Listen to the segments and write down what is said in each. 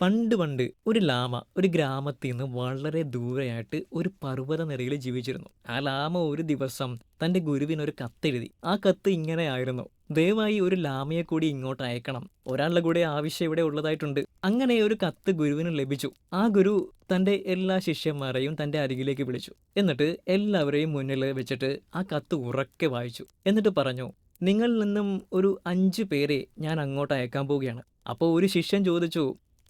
പണ്ട് പണ്ട് ഒരു ലാമ ഒരു ഗ്രാമത്തിൽ നിന്ന് വളരെ ദൂരെയായിട്ട് ഒരു പർവത നിരയിൽ ജീവിച്ചിരുന്നു. ആ ലാമ ഒരു ദിവസം തന്റെ ഗുരുവിന് ഒരു കത്തെഴുതി. ആ കത്ത് ഇങ്ങനെയായിരുന്നു. ദയവായി ഒരു ലാമയെ കൂടി ഇങ്ങോട്ട് അയക്കണം. ഒരാളുടെ കൂടെ ആവശ്യം ഇവിടെ ഉള്ളതായിട്ടുണ്ട്. അങ്ങനെ ഒരു കത്ത് ഗുരുവിന് ലഭിച്ചു. ആ ഗുരു തന്റെ എല്ലാ ശിഷ്യന്മാരെയും തന്റെ അരികിലേക്ക് വിളിച്ചു. എന്നിട്ട് എല്ലാവരെയും മുന്നിൽ വെച്ചിട്ട് ആ കത്ത് ഉറക്കെ വായിച്ചു. എന്നിട്ട് പറഞ്ഞു നിങ്ങളിൽ നിന്നും ഒരു അഞ്ച് പേരെ ഞാൻ അങ്ങോട്ട് അയക്കാൻ പോവുകയാണ്. അപ്പോൾ ഒരു ശിഷ്യൻ ചോദിച്ചു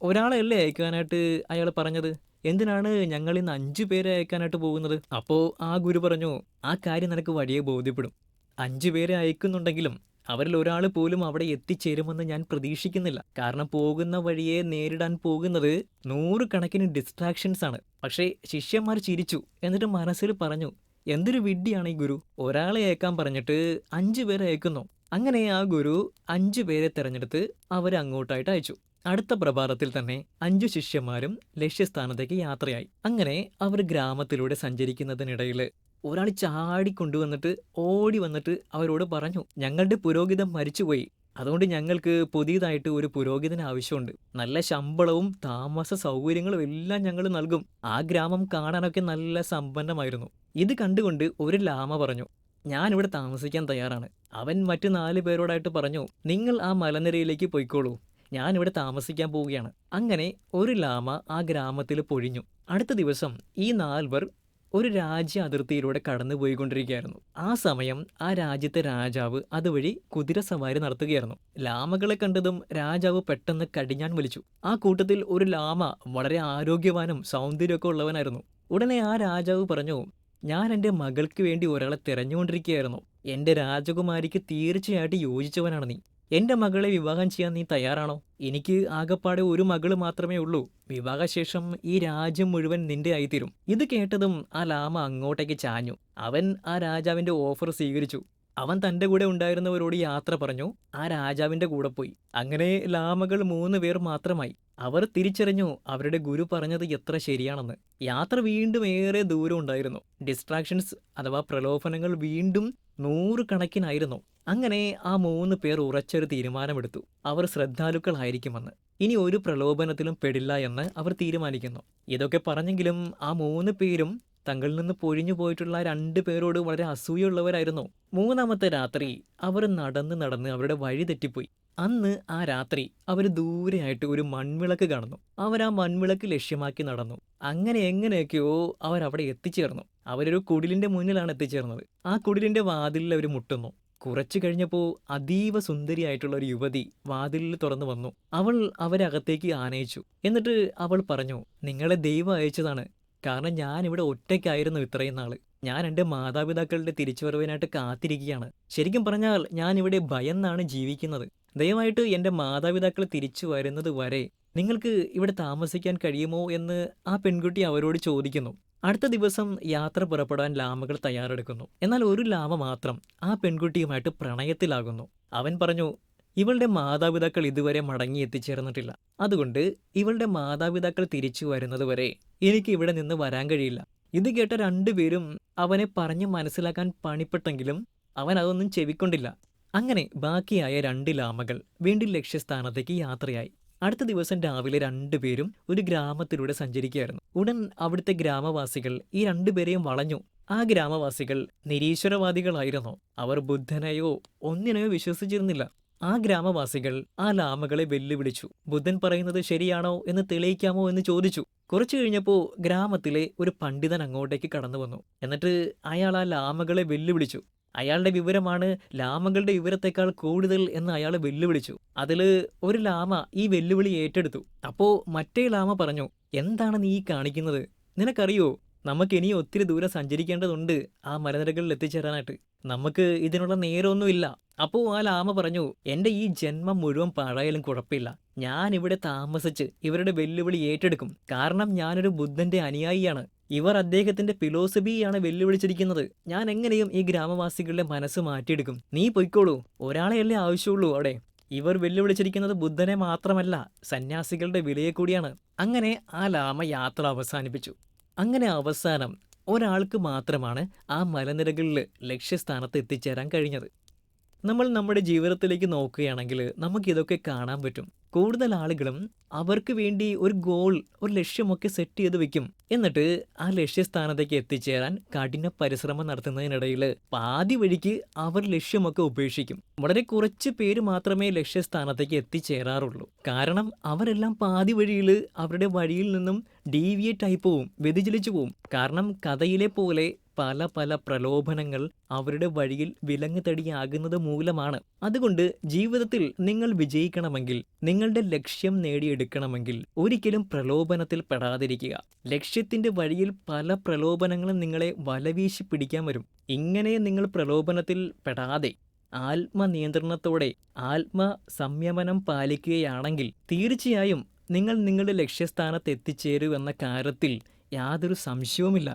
ഒരാളെയല്ലേ അയക്കാനായിട്ട് അയാൾ പറഞ്ഞത്? എന്തിനാണ് ഞങ്ങൾ ഇന്ന് അഞ്ചു പേരെ അയക്കാനായിട്ട് പോകുന്നത്? അപ്പോൾ ആ ഗുരു പറഞ്ഞു ആ കാര്യം നിനക്ക് വഴിയെ ബോധ്യപ്പെടും. അഞ്ചു പേരെ അയക്കുന്നുണ്ടെങ്കിലും അവരിൽ ഒരാൾ പോലും അവിടെ എത്തിച്ചേരുമെന്ന് ഞാൻ പ്രതീക്ഷിക്കുന്നില്ല. കാരണം പോകുന്ന വഴിയെ നേരിടാൻ പോകുന്നത് നൂറുകണക്കിന് ഡിസ്ട്രാക്ഷൻസ് ആണ്. പക്ഷേ ശിഷ്യന്മാർ ചിരിച്ചു. എന്നിട്ട് മനസ്സിൽ പറഞ്ഞു എന്തൊരു വിഡ്ഢിയാണ് ഈ ഗുരു. ഒരാളെ അയക്കാൻ പറഞ്ഞിട്ട് അഞ്ചു പേരെ അയക്കുന്നു. അങ്ങനെ ആ ഗുരു അഞ്ചു പേരെ തെരഞ്ഞെടുത്ത് അവരെ അങ്ങോട്ടായിട്ട് അയച്ചു. അടുത്ത പ്രഭാതത്തിൽ തന്നെ അഞ്ചു ശിഷ്യന്മാരും ലക്ഷ്യസ്ഥാനത്തേക്ക് യാത്രയായി. അങ്ങനെ അവർ ഗ്രാമത്തിലൂടെ സഞ്ചരിക്കുന്നതിനിടയിൽ ഒരാൾ ചാടിക്കൊണ്ടുവന്നിട്ട് ഓടി വന്നിട്ട് അവരോട് പറഞ്ഞു ഞങ്ങളുടെ പുരോഹിതം മരിച്ചുപോയി. അതുകൊണ്ട് ഞങ്ങൾക്ക് പുതിയതായിട്ട് ഒരു പുരോഹിതന് ആവശ്യമുണ്ട്. നല്ല ശമ്പളവും താമസ സൗകര്യങ്ങളും എല്ലാം ഞങ്ങൾ നൽകും. ആ ഗ്രാമം കാണാനൊക്കെ നല്ല സമ്പന്നമായിരുന്നു. ഇത് കണ്ടുകൊണ്ട് ഒരു ലാമ പറഞ്ഞു ഞാൻ ഇവിടെ താമസിക്കാൻ തയ്യാറാണ്. അവൻ മറ്റു നാല് പേരോടായിട്ട് പറഞ്ഞു നിങ്ങൾ ആ മലനിരയിലേക്ക് പോയിക്കോളൂ. ഞാൻ ഇവിടെ താമസിക്കാൻ പോവുകയാണ്. അങ്ങനെ ഒരു ലാമ ആ ഗ്രാമത്തിൽ പൊഴിഞ്ഞു. അടുത്ത ദിവസം ഈ നാൽവർ ഒരു രാജ്യ അതിർത്തിയിലൂടെ കടന്നു പോയിക്കൊണ്ടിരിക്കുകയായിരുന്നു. ആ സമയം ആ രാജ്യത്തെ രാജാവ് അതുവഴി കുതിര സവാരി നടത്തുകയായിരുന്നു. ലാമകളെ കണ്ടതും രാജാവ് പെട്ടെന്ന് കടിഞ്ഞാൻ വലിച്ചു ആ കൂട്ടത്തിൽ ഒരു ലാമ വളരെ ആരോഗ്യവാനും സൗന്ദര്യമൊക്കെ ഉള്ളവനായിരുന്നു. ഉടനെ ആ രാജാവ് പറഞ്ഞു ഞാൻ എന്റെ മകൾക്ക് വേണ്ടി ഒരാളെ തിരഞ്ഞുകൊണ്ടിരിക്കുകയായിരുന്നു. എന്റെ രാജകുമാരിക്ക് തീർച്ചയായിട്ടും യോജിച്ചവനാണ് നീ. എന്റെ മകളെ വിവാഹം ചെയ്യാൻ നീ തയ്യാറാണോ? എനിക്ക് ആകപ്പാടെ ഒരു മകൾ മാത്രമേ ഉള്ളൂ. വിവാഹശേഷം ഈ രാജ്യം മുഴുവൻ നിന്റെ ആയിത്തീരും ഇത് കേട്ടതും ആ ലാമ അങ്ങോട്ടേക്ക് ചാഞ്ഞു. അവൻ ആ രാജാവിന്റെ ഓഫർ സ്വീകരിച്ചു. അവൻ തന്റെ കൂടെ ഉണ്ടായിരുന്നവരോട് യാത്ര പറഞ്ഞു. ആ രാജാവിന്റെ കൂടെ പോയി. അങ്ങനെ ലാമകൾ മൂന്ന് പേർ മാത്രമായി. അവർ തിരിച്ചറിഞ്ഞു അവരുടെ ഗുരു പറഞ്ഞത് എത്ര ശരിയാണെന്ന്. യാത്ര വീണ്ടും ഏറെ ദൂരം ഉണ്ടായിരുന്നു. ഡിസ്ട്രാക്ഷൻസ് അഥവാ പ്രലോഭനങ്ങൾ വീണ്ടും നൂറുകണക്കിനായിരുന്നു. അങ്ങനെ ആ മൂന്ന് പേർ ഉറച്ചൊരു തീരുമാനമെടുത്തു. അവർ ശ്രദ്ധാലുക്കളായിരിക്കുമെന്ന്. ഇനി ഒരു പ്രലോഭനത്തിലും പെടില്ല എന്ന് അവർ തീരുമാനിക്കുന്നു. ഇതൊക്കെ പറഞ്ഞെങ്കിലും ആ മൂന്ന് പേരും തങ്ങളിൽ നിന്ന് പൊഴിഞ്ഞു പോയിട്ടുള്ള രണ്ട് പേരോട് വളരെ അസൂയുള്ളവരായിരുന്നു. മൂന്നാമത്തെ രാത്രി അവർ നടന്ന് നടന്ന് അവരുടെ വഴി തെറ്റിപ്പോയി. അന്ന് ആ രാത്രി അവർ ദൂരെയായിട്ട് ഒരു മൺവിളക്ക് കാണുന്നു. അവർ ആ മൺവിളക്ക് ലക്ഷ്യമാക്കി നടന്നു. അങ്ങനെ എങ്ങനെയൊക്കെയോ അവർ അവിടെ എത്തിച്ചേർന്നു. അവരൊരു കുടിലിന്റെ മുന്നിലാണ് എത്തിച്ചേർന്നത്. ആ കുടിലിന്റെ വാതിലിൽ അവർ മുട്ടുന്നു. കുറച്ചു കഴിഞ്ഞപ്പോൾ അതീവ സുന്ദരിയായിട്ടുള്ള ഒരു യുവതി വാതിലിൽ തുറന്നു വന്നു. അവൾ അവരകത്തേക്ക് ആനയിച്ചു. എന്നിട്ട് അവൾ പറഞ്ഞു നിങ്ങളെ ദൈവം അയച്ചതാണ്. കാരണം ഞാൻ ഇവിടെ ഒറ്റയ്ക്കായിരുന്നു ഇത്രയും നാൾ. ഞാൻ എന്റെ മാതാപിതാക്കളുടെ തിരിച്ചുവരവിനായിട്ട് കാത്തിരിക്കുകയാണ്. ശരിക്കും പറഞ്ഞാൽ ഞാൻ ഇവിടെ ഭയന്നാണ് ജീവിക്കുന്നത്. ദയവായിട്ട് എന്റെ മാതാപിതാക്കൾ തിരിച്ചു വരുന്നത് വരെ നിങ്ങൾക്ക് ഇവിടെ താമസിക്കാൻ കഴിയുമോ എന്ന് ആ പെൺകുട്ടി അവരോട് ചോദിക്കുന്നു. അടുത്ത ദിവസം യാത്ര പുറപ്പെടാൻ ലാമകൾ തയ്യാറെടുക്കുന്നു. എന്നാൽ ഒരു ലാമ മാത്രം ആ പെൺകുട്ടിയുമായിട്ട് പ്രണയത്തിലാകുന്നു. അവൻ പറഞ്ഞു ഇവളുടെ മാതാപിതാക്കൾ ഇതുവരെ മടങ്ങി എത്തിച്ചേർന്നിട്ടില്ല. അതുകൊണ്ട് ഇവളുടെ മാതാപിതാക്കൾ തിരിച്ചു വരുന്നത് വരെ എനിക്ക് ഇവിടെ നിന്ന് വരാൻ കഴിയില്ല ഇത് കേട്ട രണ്ടുപേരും അവനെ പറഞ്ഞു മനസ്സിലാക്കാൻ പണിപ്പെട്ടെങ്കിലും അവൻ അതൊന്നും ചെവിക്കൊണ്ടില്ല. അങ്ങനെ ബാക്കിയായ രണ്ട് ലാമകൾ വീണ്ടും ലക്ഷ്യസ്ഥാനത്തേക്ക് യാത്രയായി. അടുത്ത ദിവസം രാവിലെ രണ്ടുപേരും ഒരു ഗ്രാമത്തിലൂടെ സഞ്ചരിക്കുകയായിരുന്നു. ഉടൻ അവിടുത്തെ ഗ്രാമവാസികൾ ഈ രണ്ടുപേരെയും വളഞ്ഞു. ആ ഗ്രാമവാസികൾ നിരീശ്വരവാദികളായിരുന്നു. അവർ ബുദ്ധനെയോ ഒന്നിനെയോ വിശ്വസിച്ചിരുന്നില്ല. ആ ഗ്രാമവാസികൾ ആ ലാമകളെ വെല്ലുവിളിച്ചു. ബുദ്ധൻ പറയുന്നത് ശരിയാണോ എന്ന് തെളിയിക്കാമോ എന്ന് ചോദിച്ചു. കുറച്ചു കഴിഞ്ഞപ്പോൾ ഗ്രാമത്തിലെ ഒരു പണ്ഡിതൻ അങ്ങോട്ടേക്ക് കടന്നു വന്നു എന്നിട്ട് അയാൾ ആ ലാമകളെ വെല്ലുവിളിച്ചു. അയാളുടെ വിവരമാണ് ലാമകളുടെ വിവരത്തെക്കാൾ കൂടുതൽ എന്ന് അയാൾ വെല്ലുവിളിച്ചു. അതിൽ ഒരു ലാമ ഈ വെല്ലുവിളി ഏറ്റെടുത്തു. അപ്പോൾ മറ്റേ ലാമ പറഞ്ഞു എന്താണ് നീ കാണിക്കുന്നത്? നിനക്കറിയോ നമുക്ക് ഇനി ഒത്തിരി ദൂരം സഞ്ചരിക്കേണ്ടതുണ്ട് ആ മലനിരകളിൽ എത്തിച്ചേരാനായിട്ട്. നമുക്ക് ഇതിനുള്ള നേരമൊന്നുമില്ല. അപ്പോൾ ആ ലാമ പറഞ്ഞു എന്റെ ഈ ജന്മം മുഴുവൻ പാഴായാലും കുഴപ്പമില്ല. ഞാൻ ഇവിടെ താമസിച്ച് ഇവരുടെ വെല്ലുവിളി ഏറ്റെടുക്കും. കാരണം ഞാനൊരു ബുദ്ധന്റെ അനുയായിയാണ്. ഇവർ അദ്ദേഹത്തിന്റെ ഫിലോസഫിയാണ് വെല്ലുവിളിച്ചിരിക്കുന്നത്. ഞാൻ എങ്ങനെയും ഈ ഗ്രാമവാസികളുടെ മനസ്സ് മാറ്റിയെടുക്കും. നീ പൊയ്ക്കോളൂ. ഒരാളെയല്ലേ ആവശ്യമുള്ളൂ അവിടെ. ഇവർ വെല്ലുവിളിച്ചിരിക്കുന്നത് ബുദ്ധനെ മാത്രമല്ല സന്യാസികളുടെ വിലയെ കൂടിയാണ്. അങ്ങനെ ആ ലാമ യാത്ര അവസാനിപ്പിച്ചു. അങ്ങനെ അവസാനം ഒരാൾക്ക് മാത്രമാണ് ആ മലനിരകളിൽ ലക്ഷ്യസ്ഥാനത്ത് എത്തിച്ചേരാൻ കഴിഞ്ഞത്. നമ്മൾ നമ്മുടെ ജീവിതത്തിലേക്ക് നോക്കുകയാണെങ്കിൽ നമുക്കിതൊക്കെ കാണാൻ പറ്റും. കൂടുതൽ ആളുകളും അവർക്ക് വേണ്ടി ഒരു ഗോൾ ഒരു ലക്ഷ്യമൊക്കെ സെറ്റ് ചെയ്ത് വെക്കും. എന്നിട്ട് ആ ലക്ഷ്യസ്ഥാനത്തേക്ക് എത്തിച്ചേരാൻ കഠിന പരിശ്രമം നടത്തുന്നതിനിടയിൽ പാതി വഴിക്ക് അവർ ലക്ഷ്യമൊക്കെ ഉപേക്ഷിക്കും. വളരെ കുറച്ച് പേര് മാത്രമേ ലക്ഷ്യസ്ഥാനത്തേക്ക് എത്തിച്ചേരാറുള്ളൂ. കാരണം അവരെല്ലാം പാതി വഴിയിൽ അവരുടെ വഴിയിൽ നിന്നും ഡീവിയേറ്റ് ആയി പോവും വ്യതിചലിച്ചു പോവും. കാരണം കഥയിലെ പോലെ പല പല പ്രലോഭനങ്ങൾ അവരുടെ വഴിയിൽ വിലങ്ങുതടിയാകുന്നത് മൂലമാണ്. അതുകൊണ്ട് ജീവിതത്തിൽ നിങ്ങൾ വിജയിക്കണമെങ്കിൽ നിങ്ങളുടെ ലക്ഷ്യം നേടിയെടുക്കണമെങ്കിൽ ഒരിക്കലും പ്രലോഭനത്തിൽ പെടാതിരിക്കുക. ലക്ഷ്യത്തിന്റെ വഴിയിൽ പല പ്രലോഭനങ്ങളും നിങ്ങളെ വലവീശി പിടിക്കാൻ വരും. ഇങ്ങനെ നിങ്ങൾ പ്രലോഭനത്തിൽ പെടാതെ ആത്മനിയന്ത്രണത്തോടെ ആത്മ സംയമനം പാലിക്കുകയാണെങ്കിൽ തീർച്ചയായും നിങ്ങൾ നിങ്ങളുടെ ലക്ഷ്യസ്ഥാനത്ത് എത്തിച്ചേരൂ എന്ന കാര്യത്തിൽ യാതൊരു സംശയവുമില്ല.